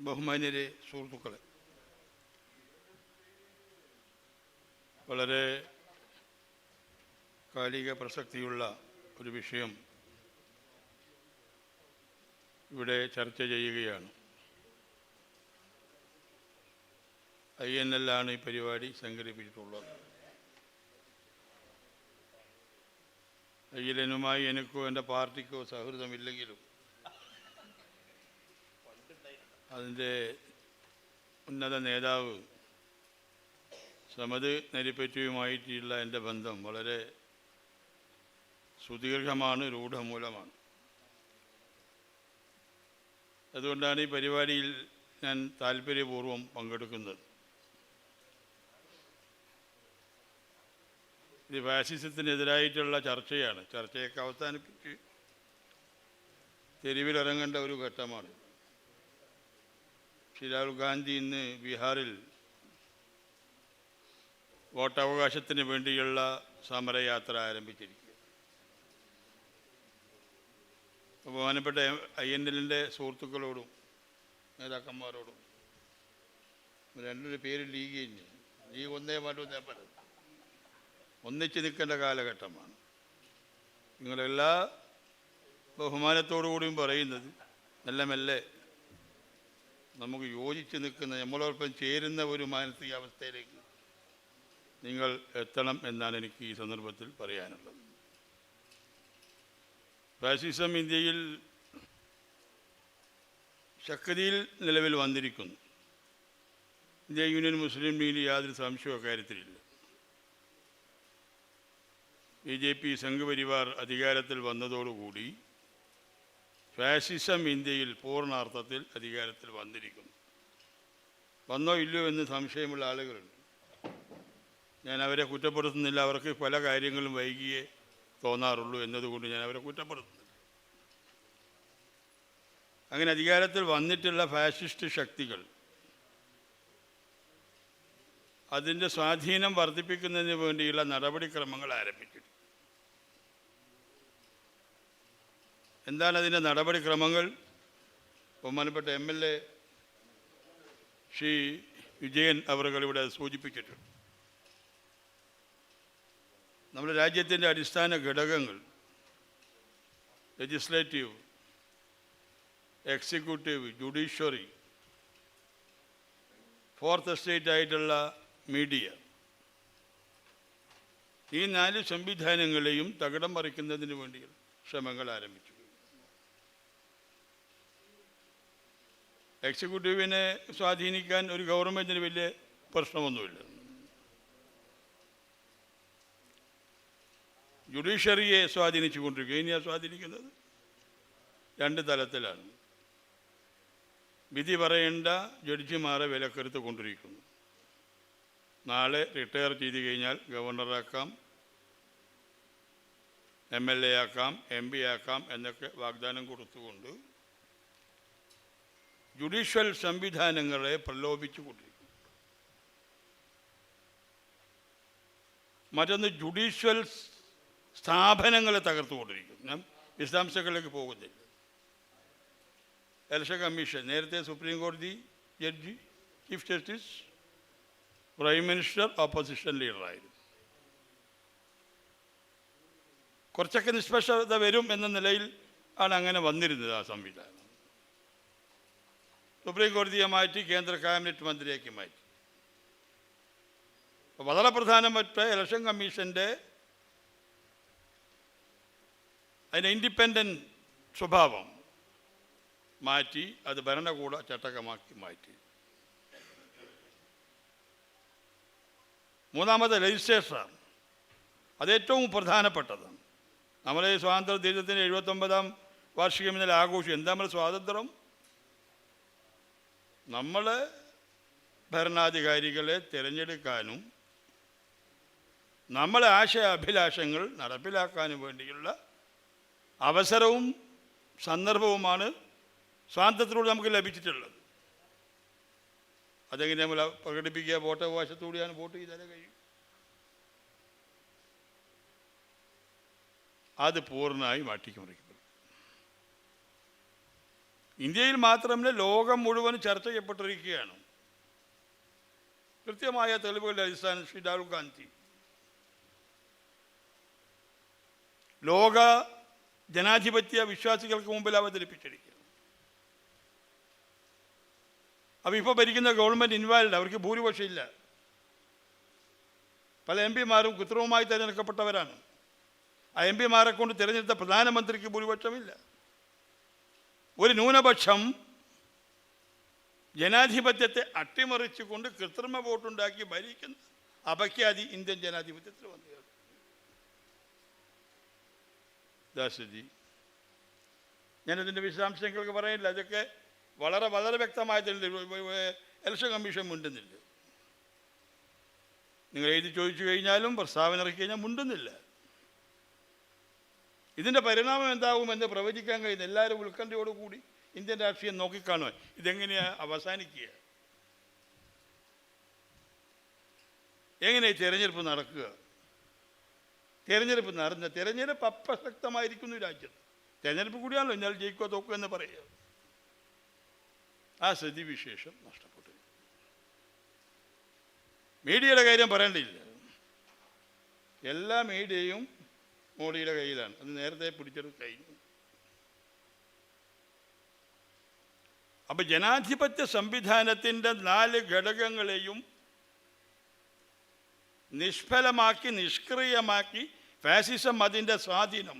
ബഹുമാന്യരെ സുഹൃത്തുക്കളെ. വളരെ കാലിക പ്രസക്തിയുള്ള ഒരു വിഷയം ഇവിടെ ചർച്ച ചെയ്യുകയാണ്. ഐ എൻ എല്ലാണ് ഈ പരിപാടി സംഘടിപ്പിച്ചിട്ടുള്ളത്. ഐ എൽ എനുമായി എനിക്കോ എന്റെ പാർട്ടിക്കോ സൗഹൃദമില്ലെങ്കിലും അതിന്റെ ഉന്നത നേതാവ് സമത് നരിപ്പറ്റിയുമായിട്ടുള്ള എന്റെ ബന്ധം വളരെ സുദീർഘമാണ് രൂഢമൂലമാണ്. അതുകൊണ്ടാണ് ഈ പരിപാടിയിൽ ഞാൻ താല്പര്യപൂർവം പങ്കെടുക്കുന്നത്. ഇത് ഫാസിസത്തിനെതിരായിട്ടുള്ള ചർച്ചയാണ്. ചർച്ചയൊക്കെ അവസാനിപ്പിച്ച് തെരുവിലിറങ്ങേണ്ട ഒരു ഘട്ടമാണ്. രാഹുൽ ഗാന്ധി ഇന്ന് ബീഹാറിൽ വോട്ടവകാശത്തിന് വേണ്ടിയുള്ള സമരയാത്ര ആരംഭിച്ചിരിക്കുക ബഹുമാനപ്പെട്ട ഐ എൻ എല്ലിന്റെ സുഹൃത്തുക്കളോടും നേതാക്കന്മാരോടും രണ്ടൊരു പേര് ലീഗ് തന്നെ ലീഗ് ഒന്നേ മാറ്റം പലത് ഒന്നിച്ച് നിൽക്കേണ്ട കാലഘട്ടമാണ്. നിങ്ങളെല്ലാ ബഹുമാനത്തോടു കൂടിയും പറയുന്നത് മെല്ലെ മെല്ലെ നമുക്ക് യോജിച്ച് നിൽക്കുന്ന നമ്മളോടൊപ്പം ചേരുന്ന ഒരു മാനസികാവസ്ഥയിലേക്ക് നിങ്ങൾ എത്തണം എന്നാണ് എനിക്ക് ഈ സന്ദർഭത്തിൽ പറയാനുള്ളത്. ഫാസിസം ഇന്ത്യയിൽ ശക്തിയിൽ നിലവിൽ വന്നിരിക്കുന്നു. ഇന്ത്യ യൂണിയൻ മുസ്ലിം ലീഗിൽ യാതൊരു സംശയവും അക്കാര്യത്തിലില്ല. ബി ജെ പി സംഘപരിവാർ അധികാരത്തിൽ വന്നതോടുകൂടി ഫാസിസം ഇന്ത്യയിൽ പൂർണാർത്ഥത്തിൽ അധികാരത്തിൽ വന്നിരിക്കുന്നു. വന്നോ ഇല്ലയോ എന്ന് സംശയമുള്ള ആളുകളുണ്ട്. ഞാൻ അവരെ കുറ്റപ്പെടുത്തുന്നില്ല. അവർക്ക് പല കാര്യങ്ങളും വൈകിയേ തോന്നാറുള്ളൂ എന്നതുകൊണ്ട് ഞാൻ അവരെ കുറ്റപ്പെടുത്തുന്നില്ല. അങ്ങനെ അധികാരത്തിൽ വന്നിട്ടുള്ള ഫാസിസ്റ്റ് ശക്തികൾ അതിന്റെ സ്വാധീനം വർദ്ധിപ്പിക്കുന്നതിന് വേണ്ടിയുള്ള നടപടിക്രമങ്ങൾ ആരംഭിച്ചിട്ടുണ്ട്. എന്താണ് അതിന്റെ നടപടിക്രമങ്ങൾ? ബഹുമാനപ്പെട്ട M L A Shri Vijayan അവറുകൾ ഇവിടെ സൂചിപ്പിച്ചിട്ടുണ്ട്. നമ്മുടെ രാജ്യത്തിന്റെ അടിസ്ഥാന ഘടകങ്ങൾ legislative executive judiciary fourth estate ആയിട്ടുള്ള മീഡിയ ഈ നാല് സംവിധാനങ്ങളെയും തകിടം മറിക്കുന്നതിന് വേണ്ടി ശ്രമങ്ങൾ ആരംഭിച്ചു. എക്സിക്യൂട്ടീവിനെ സ്വാധീനിക്കാൻ ഒരു ഗവൺമെന്റിന് വലിയ പ്രശ്നമൊന്നുമില്ല. ജുഡീഷ്യറിയെ സ്വാധീനിച്ചു കൊണ്ടിരിക്കുക ഇനിയാ സ്വാധീനിക്കുന്നത്? രണ്ട് തലത്തിലാണ്. വിധി പറയേണ്ട ജഡ്ജിമാരെ വിലക്കെടുത്ത് കൊണ്ടിരിക്കുന്നു. നാളെ റിട്ടയർ ചെയ്ത് കഴിഞ്ഞാൽ ഗവർണറാക്കാം എം എൽ എ ആക്കാം എം പി ആക്കാം എന്നൊക്കെ വാഗ്ദാനം കൊടുത്തുകൊണ്ട് ജുഡീഷ്യൽ സംവിധാനങ്ങളെ പ്രലോഭിച്ചു കൊണ്ടിരിക്കുന്നു. മറ്റൊന്ന് ജുഡീഷ്യൽ സ്ഥാപനങ്ങളെ തകർത്തുകൊണ്ടിരിക്കുന്നു ഞാൻ വിശദാംശങ്ങളിലേക്ക് പോകുന്നില്ല. ഇലക്ഷൻ കമ്മീഷൻ നേരത്തെ സുപ്രീം കോടതി judge chief justice prime minister opposition ലീഡറായിരുന്നു. കുറച്ചൊക്കെ നിഷ്പക്ഷത വരും എന്ന നിലയിൽ ആണ് അങ്ങനെ വന്നിരുന്നത് ആ സംവിധാനം. സുപ്രീം കോടതിയെ മാറ്റി കേന്ദ്ര ക്യാബിനറ്റ് മന്ത്രിയാക്കി മാറ്റി. വളരെ പ്രധാനപ്പെട്ട ഇലക്ഷൻ കമ്മീഷന്റെ അതിന്റെ ഇൻഡിപെൻഡന്റ് സ്വഭാവം മാറ്റി അത് ഭരണകൂട ചട്ടകമാക്കി മാറ്റി. മൂന്നാമത് രജിസ്ട്രേഷൻ അതേറ്റവും പ്രധാനപ്പെട്ടതാണ് നമ്മളെ സ്വാതന്ത്ര്യ ദിനത്തിന്റെ എഴുപത്തൊമ്പതാം വാർഷികം ഇന്നലെ ആഘോഷിച്ചു. എന്താ നമ്മൾ സ്വാതന്ത്ര്യം? നമ്മൾ ഭരണാധികാരികളെ തിരഞ്ഞെടുക്കാനും നമ്മളെ ആശയ അഭിലാഷങ്ങൾ നടപ്പിലാക്കാനും വേണ്ടിയുള്ള അവസരവും സന്ദർഭവുമാണ് സ്വാതന്ത്ര്യത്തിലൂടെ നമുക്ക് ലഭിച്ചിട്ടുള്ളത്. അതെങ്ങനെ നമ്മൾ പ്രകടിപ്പിക്കുക? വോട്ടവകാശത്തോടെയാണ് വോട്ട് ചെയ്താലേ കഴിയും. അത് പൂർണമായി അട്ടിക്കുമറിക്കപ്പെടും ഇന്ത്യയിൽ മാത്രമല്ല ലോകം മുഴുവൻ ചർച്ച ചെയ്യപ്പെട്ടിരിക്കുകയാണ്. കൃത്യമായ തെളിവുകളുടെ അടിസ്ഥാനം ശ്രീ രാഹുൽ ഗാന്ധി. ലോക ജനാധിപത്യ വിശ്വാസികൾക്ക് മുമ്പിൽ അവതരിപ്പിച്ചിരിക്കുക അപ്പോൾ ഇപ്പോൾ ഭരിക്കുന്ന ഗവൺമെന്റ് ഇൻവാൽഡ് അവർക്ക് ഭൂരിപക്ഷം ഇല്ല പല എം പിമാരും കൃത്രിമമായി തിരഞ്ഞെടുക്കപ്പെട്ടവരാണ്. ആ എം പിമാരെ കൊണ്ട് തിരഞ്ഞെടുത്ത പ്രധാനമന്ത്രിക്ക് ഭൂരിപക്ഷമില്ല. ഒരു ന്യൂനപക്ഷം ജനാധിപത്യത്തെ അട്ടിമറിച്ചുകൊണ്ട് കൃത്രിമ വോട്ടുണ്ടാക്കി ഭരിക്കുന്ന അപഖ്യാതി ഇന്ത്യൻ ജനാധിപത്യത്തിൽ വന്നു. ദാസജി ഞാനതിന്റെ വിശദാംശങ്ങൾക്ക് പറയില്ല അതൊക്കെ വളരെ വളരെ വ്യക്തമായ ഇലക്ഷൻ കമ്മീഷൻ മുണ്ടുന്നില്ല. നിങ്ങൾ എഴുതി ചോദിച്ചു കഴിഞ്ഞാലും പ്രസ്താവന ഇറക്കി കഴിഞ്ഞാൽ മുണ്ടുന്നില്ല. ഇതിന്റെ പരിണാമം എന്താകുമെന്ന് പ്രവചിക്കാൻ കഴിയുന്ന എല്ലാവരും ഉത്കണ്ഠയോടുകൂടി ഇന്ത്യൻ രാഷ്ട്രീയം നോക്കിക്കാണുക. ഇതെങ്ങനെയാണ് അവസാനിക്കുക? എങ്ങനെ തിരഞ്ഞെടുപ്പ് നടക്കുക? തിരഞ്ഞെടുപ്പ് നടന്ന തിരഞ്ഞെടുപ്പ് അപ്രസക്തമായിരിക്കുന്നു രാജ്യം. തെരഞ്ഞെടുപ്പ് കൂടിയാണല്ലോ എന്നാൽ ജയിക്കോ തോക്കോ എന്ന് പറയുക. ആ സ്ഥിതിവിശേഷം നഷ്ടപ്പെട്ടു. മീഡിയയുടെ കാര്യം പറയേണ്ടിയില്ല. എല്ലാ മീഡിയയും മോഡിയുടെ കയ്യിലാണ്. അത് നേരത്തെ പിടിച്ചെടുത്ത് കഴിഞ്ഞു അപ്പൊ ജനാധിപത്യ സംവിധാനത്തിന്റെ നാല് ഘടകങ്ങളെയും നിഷ്ഫലമാക്കി നിഷ്ക്രിയമാക്കി ഫാസിസം അതിന്റെ സ്വാധീനം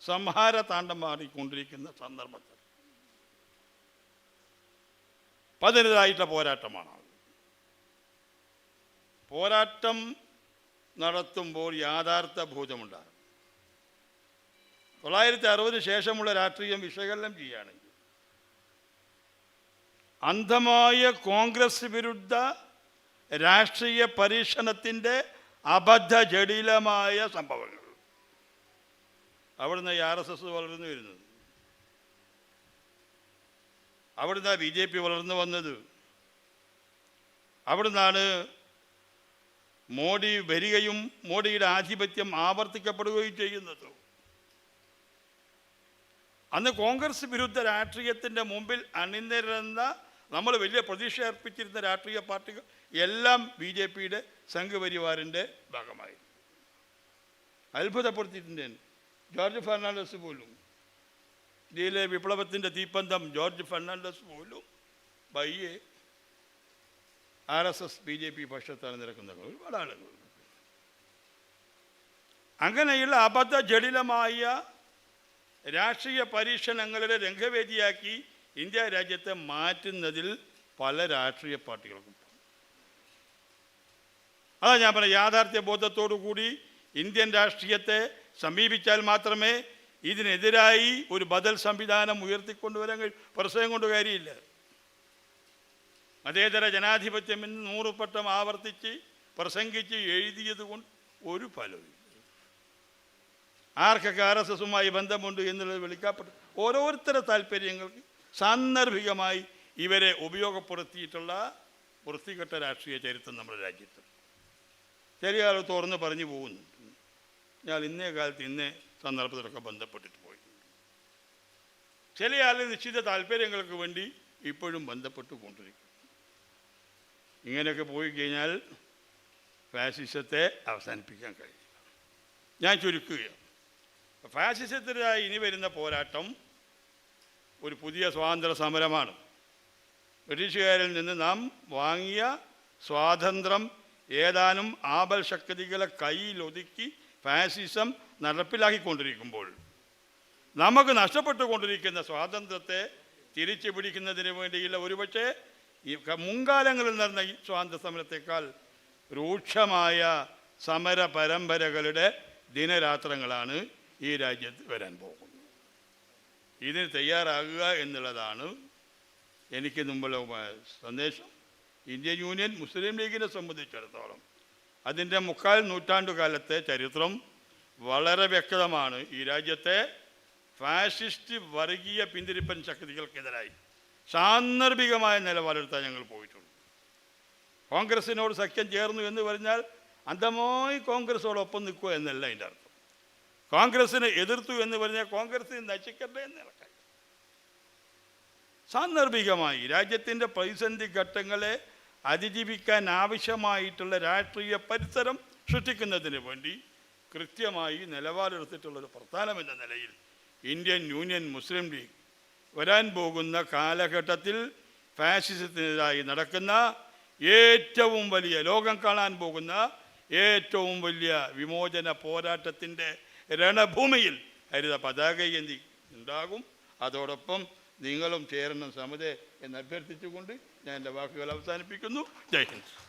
സംഹാരതാണ്ഡം മാറിക്കൊണ്ടിരിക്കുന്ന സന്ദർഭത്തിൽ. പതിനെതായിട്ടുള്ള പോരാട്ടമാണ് പോരാട്ടം നടത്തുമ്പോൾ യാഥാർത്ഥ ബോധമുണ്ടാകും. തൊള്ളായിരത്തി അറുപതിന് ശേഷമുള്ള രാഷ്ട്രീയം വിശകലനം ചെയ്യുകയാണെങ്കിൽ അന്ധമായ കോൺഗ്രസ് വിരുദ്ധ രാഷ്ട്രീയ പരീക്ഷണത്തിന്റെ അബദ്ധ ജടിലമായ സംഭവങ്ങൾ. അവിടുന്ന് ആർ എസ് എസ് വളർന്നു വരുന്നത്. അവിടുന്ന് ബി ജെ പി വളർന്നു വന്നത്. അവിടുന്നാണ് മോഡി വരികയും മോഡിയുടെ ആധിപത്യം ആവർത്തിക്കപ്പെടുകയും ചെയ്യുന്നത്. അന്ന് കോൺഗ്രസ് വിരുദ്ധ രാഷ്ട്രീയത്തിന്റെ മുമ്പിൽ അണിനിരുന്ന നമ്മൾ വലിയ പ്രതീക്ഷ അർപ്പിച്ചിരുന്ന രാഷ്ട്രീയ പാർട്ടികൾ എല്ലാം ബി ജെ പിയുടെ സംഘപരിവാറിന്റെ ഭാഗമായി അത്ഭുതപ്പെടുത്തിയിട്ടുണ്ട്. ജോർജ് ഫെർണാണ്ടസ് പോലും. ഇന്ത്യയിലെ വിപ്ലവത്തിന്റെ തീപ്പന്തം ജോർജ് ഫെർണാണ്ടസ് പോലും. ബയ്യെ R S S B J P പക്ഷത്താണ് നിരക്കുന്നത് ഒരുപാട് ആളുകൾ അങ്ങനെയുള്ള അബദ്ധ ജടിലമായ രാഷ്ട്രീയ പരീക്ഷണങ്ങളുടെ രംഗവേദിയാക്കി ഇന്ത്യ രാജ്യത്തെ മാറ്റുന്നതിൽ പല രാഷ്ട്രീയ പാർട്ടികൾക്കും അതാ ഞാൻ പറഞ്ഞ യാഥാർത്ഥ്യ ബോധത്തോടു കൂടി ഇന്ത്യൻ രാഷ്ട്രീയത്തെ സമീപിച്ചാൽ മാത്രമേ ഇതിനെതിരായി ഒരു ബദൽ സംവിധാനം ഉയർത്തിക്കൊണ്ടുവരാൻ കഴിയും. പ്രസവം കൊണ്ട് കാര്യമില്ല. മതേതര ജനാധിപത്യം എന്ന് നൂറുപട്ടം ആവർത്തിച്ച് പ്രസംഗിച്ച് എഴുതിയത് കൊണ്ട് ഒരു ഫലവും ആർക്കൊക്കെ ആർ എസ് എസുമായി ബന്ധമുണ്ട് എന്നുള്ളത് വിളിക്കപ്പെട്ടു. ഓരോരുത്തരുടെ താല്പര്യങ്ങൾക്ക് സാന്ദർഭികമായി ഇവരെ ഉപയോഗപ്പെടുത്തിയിട്ടുള്ള വൃത്തികെട്ട രാഷ്ട്രീയ ചരിത്രം നമ്മുടെ രാജ്യത്ത്. ചെറിയ ആൾ തുറന്ന് പറഞ്ഞു പോകുന്നുണ്ട് ഞാൻ ഇന്നേ കാലത്ത് ഇന്നേ സന്ദർഭത്തിലൊക്കെ ബന്ധപ്പെട്ടിട്ട് പോയി. ചില ആൾ നിശ്ചിത താല്പര്യങ്ങൾക്ക് വേണ്ടി ഇപ്പോഴും ബന്ധപ്പെട്ട് കൊണ്ടിരിക്കും ഇങ്ങനെയൊക്കെ പോയി കഴിഞ്ഞാൽ ഫാസിസത്തെ അവസാനിപ്പിക്കാൻ കഴിയില്ല. ഞാൻ ചുരുക്കുകയാണ്. ഫാസിസത്തിനായി ഇനി വരുന്ന പോരാട്ടം ഒരു പുതിയ സ്വാതന്ത്ര്യ സമരമാണ്. ബ്രിട്ടീഷുകാരിൽ നിന്ന് നാം വാങ്ങിയ സ്വാതന്ത്ര്യം ഏതാനും ആപൽ ശക്തികളെ കയ്യിലൊതുക്കി ഫാസിസം നടപ്പിലാക്കിക്കൊണ്ടിരിക്കുമ്പോൾ നമുക്ക് നഷ്ടപ്പെട്ടുകൊണ്ടിരിക്കുന്ന സ്വാതന്ത്ര്യത്തെ തിരിച്ചു പിടിക്കുന്നതിന് വേണ്ടിയുള്ള ഒരുപക്ഷെ ഈ മുൻകാലങ്ങളിൽ നടന്ന ഈ സ്വാതന്ത്ര്യ സമരത്തേക്കാൾ രൂക്ഷമായ സമര പരമ്പരകളുടെ ദിനരാത്രങ്ങളാണ് ഈ രാജ്യത്ത് വരാൻ പോകുന്നത്. ഇതിന് തയ്യാറാകുക എന്നുള്ളതാണ് എനിക്ക് മുമ്പുള്ള സന്ദേശം. ഇന്ത്യൻ യൂണിയൻ മുസ്ലിം ലീഗിനെ സംബന്ധിച്ചിടത്തോളം അതിന്റെ മുക്കാൽ നൂറ്റാണ്ടു കാലത്തെ ചരിത്രം വളരെ വ്യക്തമാണ്. ഈ രാജ്യത്തെ ഫാസിസ്റ്റ് വർഗീയ പിന്തിരിപ്പൻ ശക്തികൾക്കെതിരായി. സാന്ദർഭികമായ നിലപാടെടുത്താൽ ഞങ്ങൾ പോയിട്ടുണ്ട് കോൺഗ്രസിനോട് സഖ്യം ചേർന്നു എന്ന് പറഞ്ഞാൽ അന്ധമായി കോൺഗ്രസോടൊപ്പം നിൽക്കുക എന്നല്ല അതിന്റെ അർത്ഥം. കോൺഗ്രസിനെ എതിർത്തു എന്ന് പറഞ്ഞാൽ കോൺഗ്രസിനെ നശിക്കട്ടെ എന്ന് ഇറക്കാൻ സാന്ദർഭികമായി രാജ്യത്തിന്റെ പ്രതിസന്ധി ഘട്ടങ്ങളെ അതിജീവിക്കാൻ ആവശ്യമായിട്ടുള്ള രാഷ്ട്രീയ പരിസരം സൃഷ്ടിക്കുന്നതിന് വേണ്ടി കൃത്യമായി നിലപാടെടുത്തിട്ടുള്ളൊരു പ്രസ്ഥാനം എന്ന നിലയിൽ ഇന്ത്യൻ യൂണിയൻ മുസ്ലിം ലീഗ് വരാൻ പോകുന്ന കാലഘട്ടത്തിൽ ഫാഷിസത്തിനെതിരായി നടക്കുന്ന ഏറ്റവും വലിയ ലോകം കാണാൻ പോകുന്ന ഏറ്റവും വലിയ വിമോചന പോരാട്ടത്തിന്റെ രണഭൂമിയിൽ ഹരിത പതാക ഏന്തി ഉണ്ടാകും. അതോടൊപ്പം നിങ്ങളും ചേരണം സമതെ എന്ന് അഭ്യർത്ഥിച്ചുകൊണ്ട് ഞാൻ എന്റെ വാക്കുകൾ അവസാനിപ്പിക്കുന്നു. ജയ് ഹിന്ദ്.